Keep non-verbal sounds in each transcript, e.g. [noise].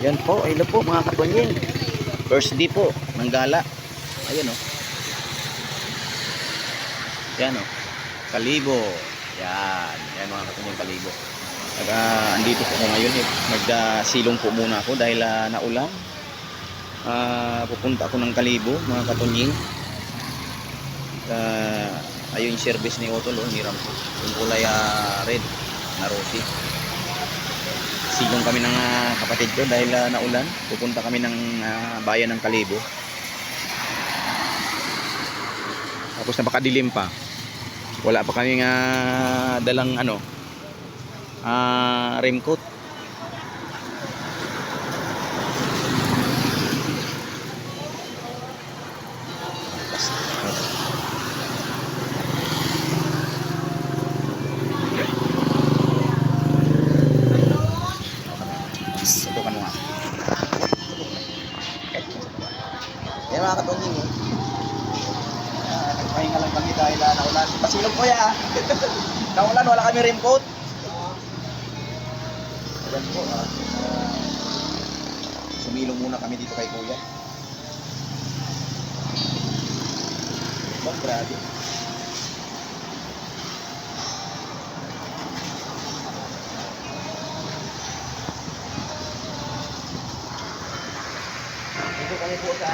Ayan po, hello po mga katonying. First day po ng gala. Ayan o. Ayan o. Kalibo. Yan. Yan mga katonying kalibo. Nag, ah, andito po ngayon. Eh. Nagsilong po muna ako dahil ah, naulan. Ah, pupunta ako ng kalibo mga katonying. Uh, ayun yung service ni Otol, oh, hiram ko. Yung kulay ah, red na rosy silong kami ng ah, kapatid ko dahil ah, naulan. Pupunta kami ng ah, bayan ng Kalibo. Tapos napakadilim pa. Wala pa kami nga dalang ano ah raincoat. Yan mga katonying oh. Ah, Nagpahinga lang kami dahil ah, naulan. Pasilog ko ya. [laughs] naulan, wala kami raincoat. Ayan po. ah. Ah, sumilong muna kami dito kay kuya. Bang, grabe. Dito kami po sa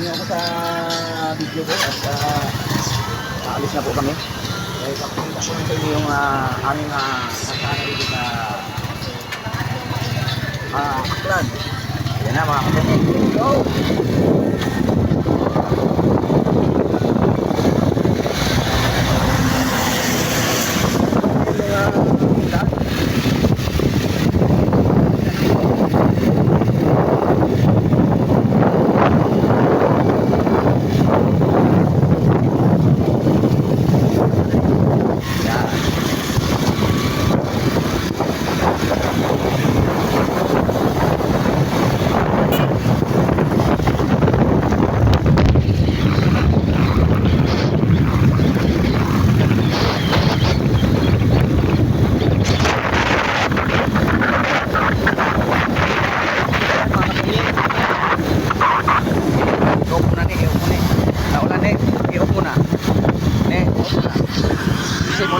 niyo ako sa video ko at uh, aalis na po kami. Eh, pakita ko sa inyo yung uh, aming uh, kasana dito sa uh, Aklan. Ayan na mga kapatid. Go!